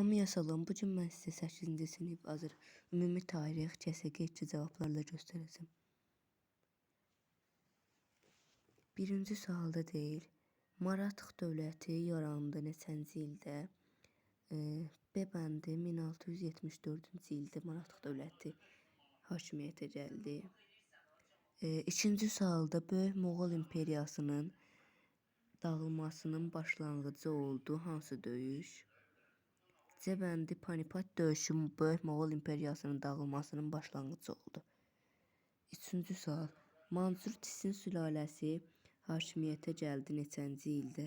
Hamıya salam. Bu gün mən sizə 8-ci sinif Azər ümumi tarix içi cavablarla göstərəcəm. Birinci sualda deyir, Marathıq dövləti yarandı neçənci ildə? B bəndi 1674-cü ildə Marathıq dövləti hakimiyyətə gəldi. E, ikinci sualda Böyük Moğol imperiyasının dağılmasının başlanğıcı oldu hansı döyüş? C bəndi Panipat döyüşü Böyük Moğol imperiyasının dağılmasının başlanğıcı oldu. Üçüncü sual. Mansur Tisin sülaləsi hakimiyyətə gəldi neçənci ildə?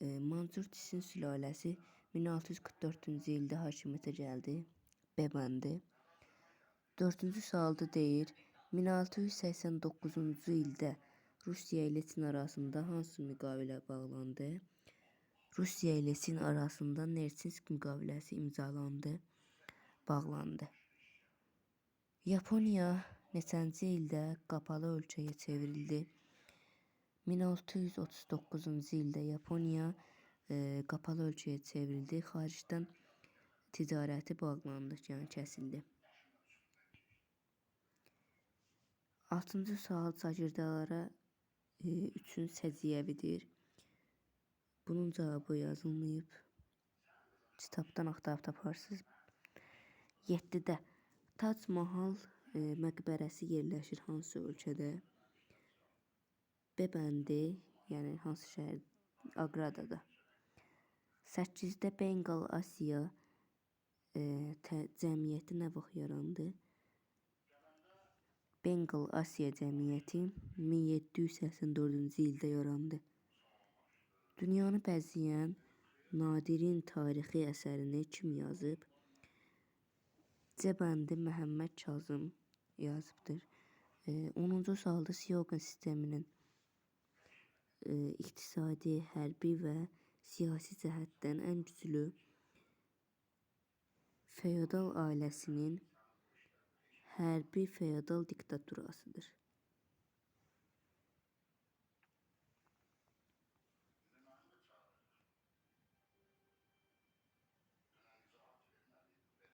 E, Mansur Tisin sülaləsi 1644-cü ildə hakimiyyətə gəldi. B bəndi. Dördüncü sualda deyir, 1689-cu ildə Rusiya ilə Çin arasında hansı müqavilə bağlandı? Rusiya ilə Çin arasında Nerçinsk müqaviləsi imzalandı, bağlandı. Yaponiya neçənci ildə qapalı ölkəyə çevrildi? 1639-cu ildə Yaponiya e, qapalı ölkəyə çevrildi. Xaricdən ticarəti bağlandı, yəni kəsildi. Altıncı sual şagirdlərə e, üçün səciyyəvidir. Bunun cavabı yazılmayıb. Kitabdan axtarıb taparsınız. 7-də Tac Mahal e, məqbərəsi yerləşir hansı ölkədə? B bəndi, yəni hansı şəhər? Aqradada. 8-də Bengal Asiya e, cəmiyyəti nə vaxt yarandı? Bengal Asiya Cəmiyyəti 1784-cü ildə yarandı. Dünyanı bəzəyən Nadirin tarixi əsərini kim yazıb? C bəndi Məhəmməd Kazım yazıbdır. E, 10-cu sualda Siyonka sisteminin e, iqtisadi, hərbi və siyasi cəhətdən ən güclü feodal ailəsinin hərbi feodal diktaturasıdır.